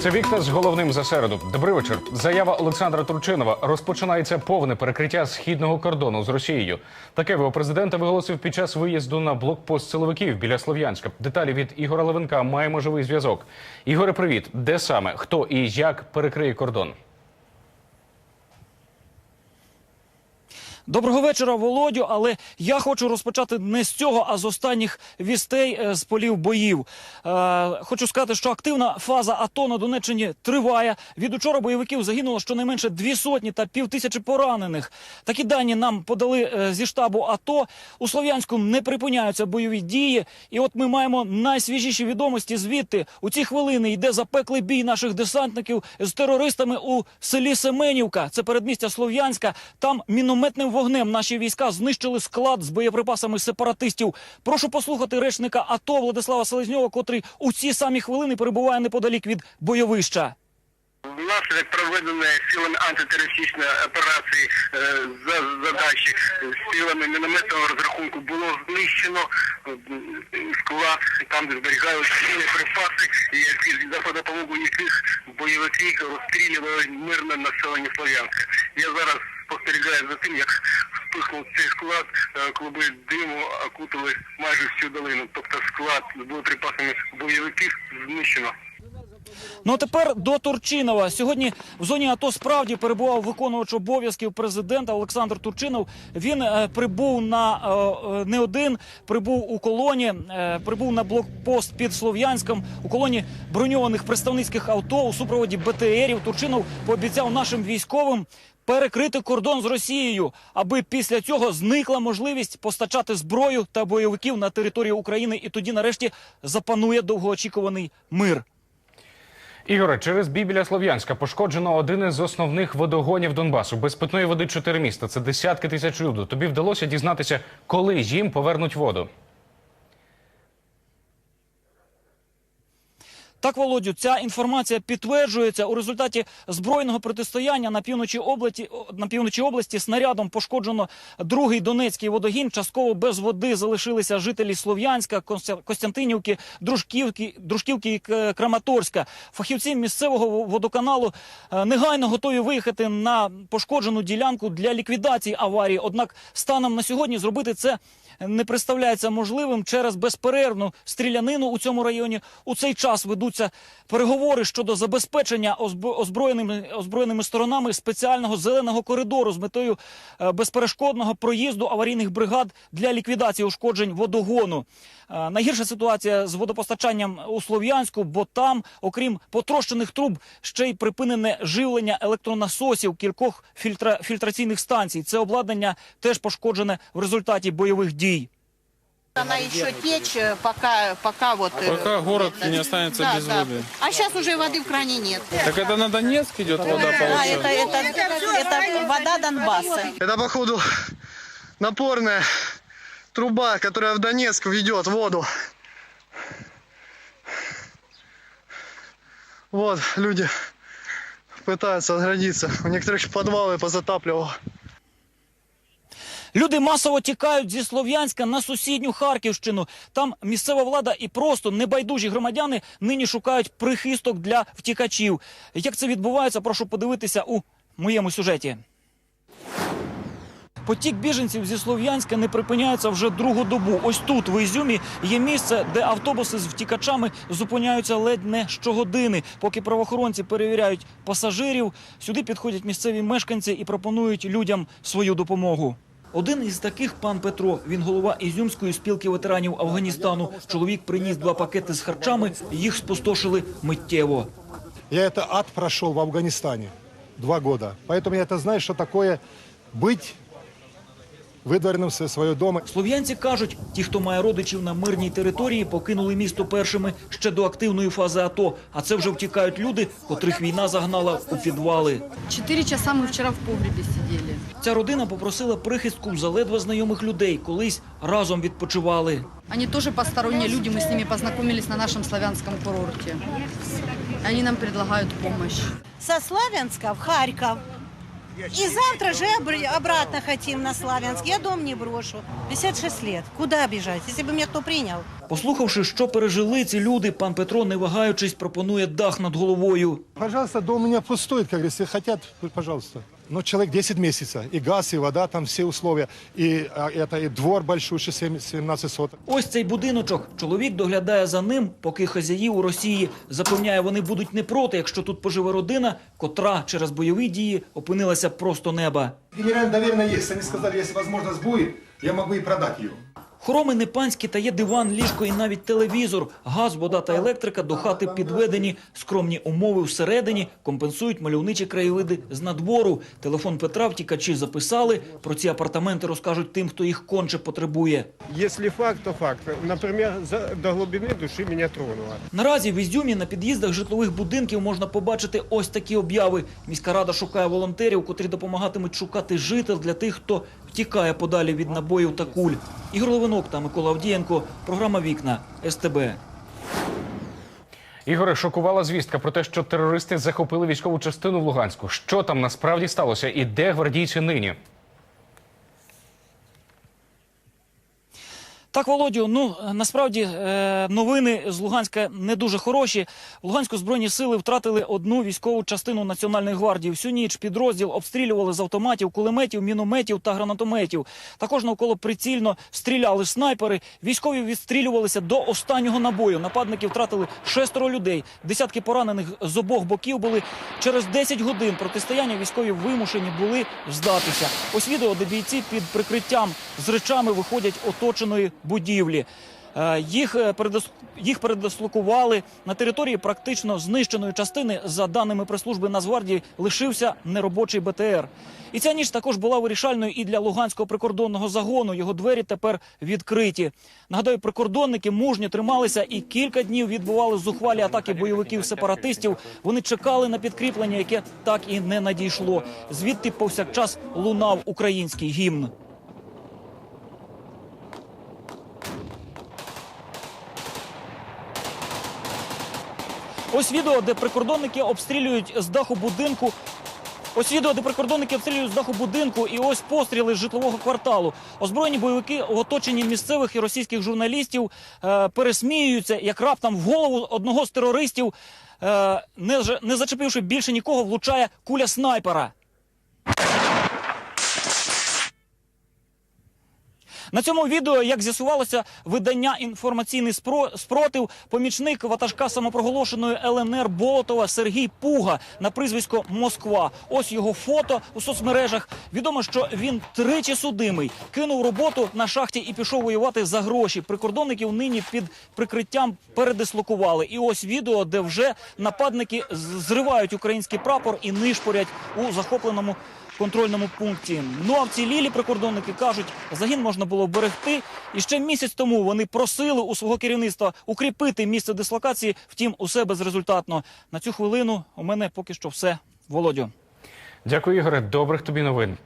Це вікна з головним за середу. Добрий вечір. Заява Олександра Турчинова розпочинається повне перекриття східного кордону з Росією. Таке ВО президента виголосив під час виїзду на блокпост силовиків біля Слов'янська. Деталі від Ігора Левенка маємо живий зв'язок. Ігоре, привіт. Де саме хто і як перекриє кордон? Доброго вечора, Володю. Але я хочу розпочати не з цього, а з останніх вістей е, з полів боїв. Е, хочу сказати, що активна фаза АТО на Донеччині триває. Від учора бойовиків загинуло щонайменше дві сотні та пів тисячі поранених. Такі дані нам подали е, зі штабу АТО. У Слов'янську не припиняються бойові дії. І от ми маємо найсвіжіші відомості звідти. У ці хвилини йде запеклий бій наших десантників з терористами у селі Семенівка. Це передмістя Слов'янська. Там вогнем наші війська знищили склад з боєприпасами сепаратистів. Прошу послухати речника АТО Владислава Селезньова, котрий у ці самі хвилини перебуває неподалік від бойовища. Внаслідок проведеної силами антитерористичної операції е, за задачі силами мінометного розрахунку було знищено е, склад, там де зберігаються припаси, які за допомогою яких бойовики розстрілювали мирне населення Слов'янська. Я зараз спостерігаю за тим, як вспихнув цей склад, е, клуби диму окутали майже всю долину. Тобто склад з боєприпасами бойовиків знищено. Ну а тепер до Турчинова. Сьогодні в зоні АТО справді перебував виконувач обов'язків президента Олександр Турчинов. Він е, прибув на е, е, не один, прибув у колоні, е, прибув на блокпост під Слов'янськом у колоні броньованих представницьких авто у супроводі БТРів. Турчинов пообіцяв нашим військовим. Перекрити кордон з Росією, аби після цього зникла можливість постачати зброю та бойовиків на територію України, і тоді, нарешті, запанує довгоочікуваний мир. Ігоре, через бій Слов'янська пошкоджено один із основних водогонів Донбасу. Без питної води чотири міста. Це десятки тисяч люду. Тобі вдалося дізнатися, коли їм повернуть воду. Так, Володю, ця інформація підтверджується у результаті збройного протистояння на півночі області на півночі області снарядом пошкоджено другий донецький водогін. Частково без води залишилися жителі Слов'янська, Костя- Костянтинівки, Дружківки, Дружківки і Краматорська. Фахівці місцевого водоканалу е, негайно готові виїхати на пошкоджену ділянку для ліквідації аварії. Однак станом на сьогодні зробити це не представляється можливим через безперервну стрілянину у цьому районі. У цей час ведуться переговори щодо забезпечення озбро- озброєними озброєними сторонами спеціального зеленого коридору з метою е, безперешкодного проїзду аварійних бригад для ліквідації ушкоджень водогону. Е, Найгірша ситуація з водопостачанням у Слов'янську, бо там, окрім потрощених труб, ще й припинене живлення електронасосів кількох фільтра... фільтраційних станцій. Це обладнання теж пошкоджене в результаті бойових дій. Она еще течь, э, пока, пока вот... э, Пока город это- не останется Да, без да. воды. А сейчас уже воды в кране нет. Так это на Донецк идет вода, Да, это, получается? это, это вода Донбасса. Это, походу, напорная труба, которая в Донецк ведет воду. Вот, люди пытаются отградиться. У некоторых подвалы позатапливало. Люди масово тікають зі Слов'янська на сусідню Харківщину. Там місцева влада і просто небайдужі громадяни нині шукають прихисток для втікачів. Як це відбувається, прошу подивитися у моєму сюжеті. Потік біженців зі Слов'янська не припиняється вже другу добу. Ось тут, в Ізюмі, є місце, де автобуси з втікачами зупиняються ледь не щогодини. Поки правоохоронці перевіряють пасажирів, сюди підходять місцеві мешканці і пропонують людям свою допомогу. Один із таких пан Петро. Він голова Ізюмської спілки ветеранів Афганістану. Чоловік приніс два пакети з харчами. Їх спустошили миттєво. Я это ад прошел в Афганистане два года. Поэтому я это знаю, что такое быть выдворенным со своего дома. Слов'янці кажуть, ті, хто має родичів на мирній території, покинули місто першими ще до активної фази АТО. А це вже втікають люди, котрих війна загнала у підвали. Четыре часа мы вчера в погребе сидели. Ця родина попросила прихистку заледве знайомих людей. Колись разом відпочивали. Они тоже посторонние люди, мы с ними познакомились на нашем славянском курорте. Они нам предлагают помощь. со Славянска в Харьков. И завтра же обр- обратно хотим на Славянск. Я дом не брошу. 56 лет. Куда бежать, если бы меня кто принял? Послухавши, що пережили ці люди, пан Петро, не вагаючись, пропонує дах над головою. Пожалуйста, дом у меня пустует, как говорится, если хотят, пожалуйста. Но человек 10 месяцев, и газ, и вода, там все условия, и а, это и двор большой, 17 соток. Ось цей будиночок. Чоловік доглядає за ним, поки хазяї у Росії. Запевняє, вони будуть не проти, якщо тут поживе родина, котра через бойові дії опинилася просто неба. Генеральная доверенная есть. Они сказали, если возможность будет, я могу и продать ее. Хороми не панські та є диван, ліжко і навіть телевізор. Газ, вода та електрика до хати підведені. Скромні умови всередині компенсують мальовничі краєвиди з надвору. Телефон Петра втікачі записали. Про ці апартаменти розкажуть тим, хто їх конче потребує. Если факт, то факт. Например, за- до глубины души меня тронуло. Наразі в Ізюмі на під'їздах житлових будинків можна побачити ось такі обяви. Міська рада шукає волонтерів, котрі допомагатимуть шукати жител для тих, хто втікає подалі від набоїв та куль. Ігор Ловинок та Микола Авдієнко. Програма Вікна СТБ. Ігоре, шокувала звістка про те, що терористи захопили військову частину в Луганську. Що там насправді сталося і де гвардійці нині? Так, Володю, ну насправді е, новини з Луганська не дуже хороші. В Луганську збройні сили втратили одну військову частину Національної гвардії. Всю ніч підрозділ обстрілювали з автоматів, кулеметів, мінометів та гранатометів. Також навколо прицільно стріляли снайпери. Військові відстрілювалися до останнього набою. Нападники втратили шестеро людей. Десятки поранених з обох боків були. Через 10 годин протистояння військові вимушені були здатися. Ось відео, де бійці під прикриттям з речами виходять оточеної будівлі. Е, Їх, е, передос- їх передислокували на території практично знищеної частини. За даними прес-служби Нацгвардії, лишився неробочий БТР. І ця ніч також була вирішальною і для Луганського прикордонного загону. Його двері тепер відкриті. Нагадаю, прикордонники мужньо трималися і кілька днів відбували зухвалі атаки бойовиків сепаратистів. Вони чекали на підкріплення, яке так і не надійшло. Звідти повсякчас лунав український гімн. Ось відео, де прикордонники обстрілюють з даху будинку. Ось відео, де прикордонники обстрілюють з даху будинку, і ось постріли з житлового кварталу. Озброєні бойовики в оточенні місцевих і російських журналістів е, пересміюються, як раптом в голову одного з терористів, е, не, не зачепивши більше нікого, влучає куля снайпера. На цьому відео, як з'ясувалося, видання інформаційний спро- спротив, помічник ватажка самопроголошеної ЛНР Болотова Сергій Пуга на прізвисько Москва. Ось його фото у соцмережах. Відомо, що він тричі судимий, кинув роботу на шахті і пішов воювати за гроші. Прикордонників нині під прикриттям передислокували. І ось відео, де вже нападники зривають український прапор і нишпорять у захопленому контрольному пункті. Ну а вцілілі прикордонники кажуть, загін можна було берегти. І ще місяць тому вони просили у свого керівництва укріпити місце дислокації. Втім, усе безрезультатно. На цю хвилину у мене поки що все. Володю. Дякую, Ігоре. Добрих тобі новин.